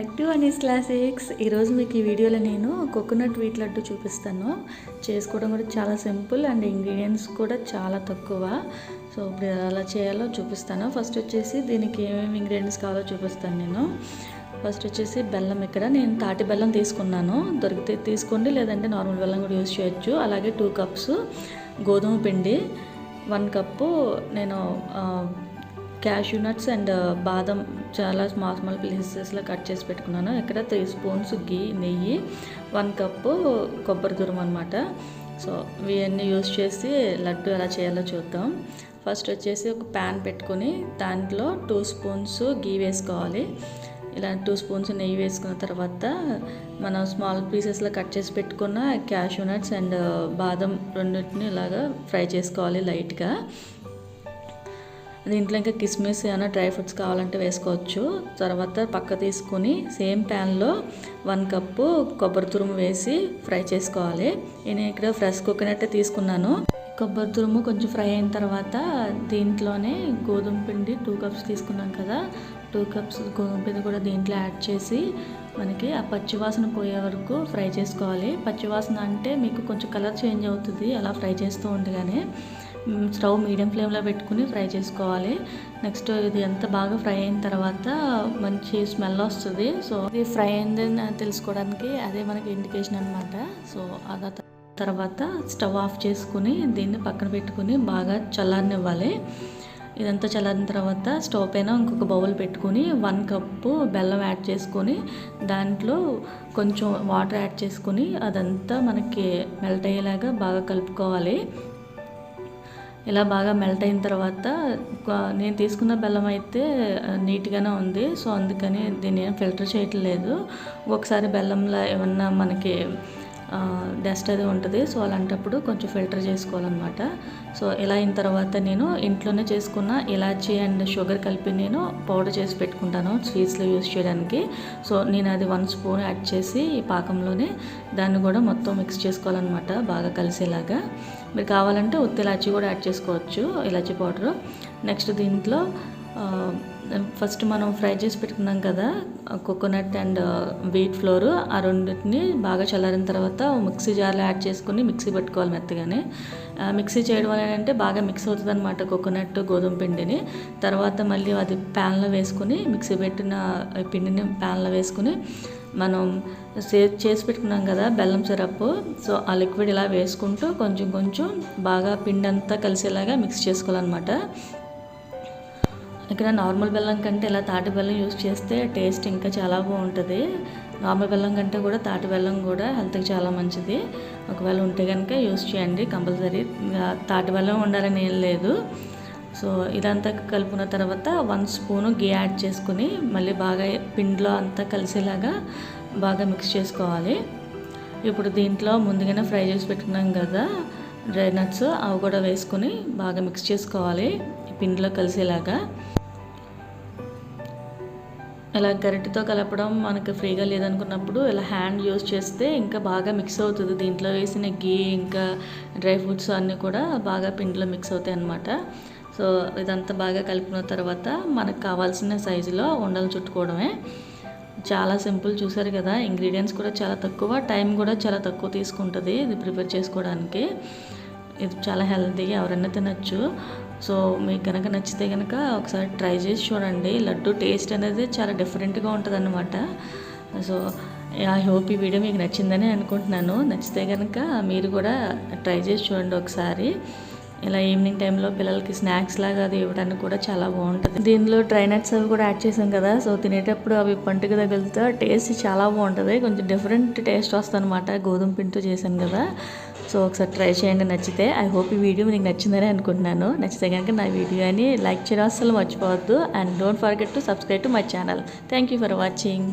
మనీస్ classics. ఈరోజు మీకు ఈ వీడియోలో నేను కోకోనట్ వీట్ లడ్డు చూపిస్తాను. చేసుకోవడం కూడా చాలా సింపుల్ అండ్ ఇంగ్రీడియంట్స్ కూడా చాలా తక్కువ. సో ఇప్పుడు ఎలా చేయాలో చూపిస్తాను. ఫస్ట్ వచ్చేసి దీనికి ఏమేమి ఇంగ్రీడియంట్స్ కావాలో చూపిస్తాను నేను. ఫస్ట్ వచ్చేసి బెల్లం ఇక్కడ. నేను తాటి బెల్లం తీసుకున్నాను. దొరికితే తీసుకోండి లేదంటే నార్మల్ బెల్లం కూడా యూస్ చేయొచ్చు. అలాగే టూ కప్స్ గోధుమ పిండి వన్ కప్పు నేను క్యాష్యూ నట్స్ అండ్ బాదం చాలా స్మాల్ స్మాల్ పీసెస్లో కట్ చేసి పెట్టుకున్నాను. ఇక్కడ త్రీ స్పూన్స్ గీ నెయ్యి వన్ కప్పు కొబ్బరి దూరం అనమాట సో ఇవన్నీ యూస్ చేసి లడ్డు ఎలా చేయాలో చూద్దాం. ఫస్ట్ వచ్చేసి ఒక ప్యాన్ పెట్టుకొని దాంట్లో టూ స్పూన్స్ గీ వేసుకోవాలి. ఇలా టూ స్పూన్స్ నెయ్యి వేసుకున్న తర్వాత మనం స్మాల్ పీసెస్లో కట్ చేసి పెట్టుకున్న క్యాష్యూ నట్స్ అండ్ బాదం రెండింటిని ఇలాగా ఫ్రై చేసుకోవాలి లైట్గా. దీంట్లో ఇంకా కిస్మిస్ ఏమైనా డ్రై ఫ్రూట్స్ కావాలంటే వేసుకోవచ్చు. తర్వాత పక్క తీసుకొని సేమ్ ప్యాన్లో వన్ కప్పు కొబ్బరి తురుము వేసి ఫ్రై చేసుకోవాలి. నేను ఇక్కడ ఫ్రెష్ కోకోనట్ తీసుకున్నాను. కొబ్బరి తురుము కొంచెం ఫ్రై అయిన తర్వాత దీంట్లోనే గోధుమ పిండి టూ కప్స్ తీసుకున్నాం కదా. టూ కప్స్ గోధుమ పిండి కూడా దీంట్లో యాడ్ చేసి మనకి ఆ పచ్చివాసన పోయే వరకు ఫ్రై చేసుకోవాలి. పచ్చివాసన అంటే మీకు కొంచెం కలర్ చేంజ్ అవుతుంది. అలా ఫ్రై చేస్తూ ఉండగానే స్టవ్ మీడియం ఫ్లేమ్లో పెట్టుకుని ఫ్రై చేసుకోవాలి. నెక్స్ట్ ఇది ఎంత బాగా ఫ్రై అయిన తర్వాత మంచి స్మెల్ వస్తుంది. సో ఇది ఫ్రై అయిందని తెలుసుకోవడానికి అదే మనకి ఇండికేషన్ అనమాట సో అదా తర్వాత స్టవ్ ఆఫ్ చేసుకుని దీన్ని పక్కన పెట్టుకుని బాగా చల్లారనివ్వాలి. ఇదంతా చల్లారిన తర్వాత స్టవ్ పైన ఇంకొక బౌల్ పెట్టుకొని వన్ కప్పు బెల్లం యాడ్ చేసుకొని దాంట్లో కొంచెం వాటర్ యాడ్ చేసుకొని అదంతా మనకి మెల్ట్ అయ్యేలాగా బాగా కలుపుకోవాలి. ఇలా బాగా మెల్ట్ అయిన తర్వాత నేను తీసుకున్న బెల్లం అయితే నీట్గానే ఉంది. సో అందుకని దీన్ని ఏం ఫిల్టర్ చేయట్లేదు. ఒకసారి బెల్లంలో ఏమన్నా మనకి డస్ట్ అది ఉంటుంది. సో అలాంటప్పుడు కొంచెం ఫిల్టర్ చేసుకోవాలన్నమాట. సో ఇలా అయిన తర్వాత నేను ఇంట్లోనే చేసుకున్న ఇలాచీ అండ్ షుగర్ కలిపి నేను పౌడర్ చేసి పెట్టుకుంటాను స్వీట్స్లో యూస్ చేయడానికి. సో నేను అది వన్ స్పూన్ యాడ్ చేసి ఈ పాకంలోనే దాన్ని కూడా మొత్తం మిక్స్ చేసుకోవాలన్నమాట బాగా కలిసేలాగా. మీరు కావాలంటే ఉత్తి ఇలాచి కూడా యాడ్ చేసుకోవచ్చు ఇలాచి పౌడరు. నెక్స్ట్ దీంట్లో ఫస్ట్ మనం ఫ్రై చేసి పెట్టుకున్నాం కదా కోకోనట్ అండ్ వీట్ ఫ్లోర్ ఆ రెండింటిని బాగా చల్లారిన తర్వాత మిక్సీ జార్లో యాడ్ చేసుకుని మిక్సీ పెట్టుకోవాలి మెత్తగానే. మిక్సీ చేయడం వల్ల అంటే బాగా మిక్స్ అవుతుంది అనమాట కోకోనట్ గోధుమ పిండిని. తర్వాత మళ్ళీ అది ప్యాన్లో వేసుకుని మిక్సీ పెట్టిన పిండిని ప్యాన్లో వేసుకుని మనం సేవ్ చేసి పెట్టుకున్నాం కదా బెల్లం సిరప్. సో ఆ లిక్విడ్ ఇలా వేసుకుంటూ కొంచెం కొంచెం బాగా పిండి అంతా కలిసేలాగా మిక్స్ చేసుకోవాలన్నమాట. ఇక్కడ నార్మల్ బెల్లం కంటే ఇలా తాటి బెల్లం యూస్ చేస్తే టేస్ట్ ఇంకా చాలా బాగుంటుంది. నార్మల్ బెల్లం కంటే కూడా తాటి బెల్లం కూడా హెల్త్కి చాలా మంచిది. ఒకవేళ ఉంటే కనుక యూస్ చేయండి. కంపల్సరీ తాటి బెల్లం ఉండాలని ఏం లేదు. సో ఇదంతా కలుపుకున్న తర్వాత వన్ స్పూను గీ యాడ్ చేసుకుని మళ్ళీ బాగా పిండిలో అంతా కలిసేలాగా బాగా మిక్స్ చేసుకోవాలి. ఇప్పుడు దీంట్లో ముందుగానే ఫ్రై చేసి పెట్టుకున్నాం కదా డ్రై నట్స్ అవి కూడా వేసుకుని బాగా మిక్స్ చేసుకోవాలి. పిండిలో కలిసేలాగా. ఇలా గరిటెతో కలపడం మనకి ఫ్రీగా లేదనుకున్నప్పుడు ఇలా హ్యాండ్ యూస్ చేస్తే ఇంకా బాగా మిక్స్ అవుతుంది. దీంట్లో వేసిన గీ ఇంకా డ్రై ఫ్రూట్స్ అన్నీ కూడా బాగా పిండిలో మిక్స్ అవుతాయి అన్నమాట. సో ఇదంతా బాగా కలిపిన తర్వాత మనకు కావాల్సిన సైజులో ఉండలు చుట్టుకోవడమే. చాలా సింపుల్ చూసారు కదా ఇంగ్రీడియంట్స్ కూడా చాలా తక్కువ టైం కూడా చాలా తక్కువ తీసుకుంటుంది ఇది ప్రిపేర్ చేసుకోవడానికి. ఇది చాలా హెల్తీగా ఎవరైనా తినచ్చు. సో మీకు కనుక నచ్చితే కనుక ఒకసారి ట్రై చేసి చూడండి. లడ్డు టేస్ట్ అనేది చాలా డిఫరెంట్గా ఉంటుంది అనమాట సో ఐ హోప్ ఈ వీడియో మీకు నచ్చిందని అనుకుంటున్నాను. నచ్చితే కనుక మీరు కూడా ట్రై చేసి చూడండి ఒకసారి. ఇలా ఈవినింగ్ టైంలో పిల్లలకి స్నాక్స్ లాగా అది ఇవ్వడానికి కూడా చాలా బాగుంటుంది. దీనిలో డ్రై నట్స్ అవి కూడా యాడ్ చేసాం కదా సో తినేటప్పుడు అవి పంటకు తగిలితే టేస్ట్ చాలా బాగుంటుంది. కొంచెం డిఫరెంట్ టేస్ట్ వస్తుంది అనమాట గోధుమ పిండితో చేశాను కదా. సో ఒకసారి ట్రై చేయండి నచ్చితే. ఐ హోప్ ఈ వీడియో మీకు నచ్చిందని అనుకుంటున్నాను. నచ్చితే కనుక నా వీడియోని లైక్ చేయడం అస్సలు మర్చిపోవద్దు. And don't forget to subscribe to my channel thank you for watching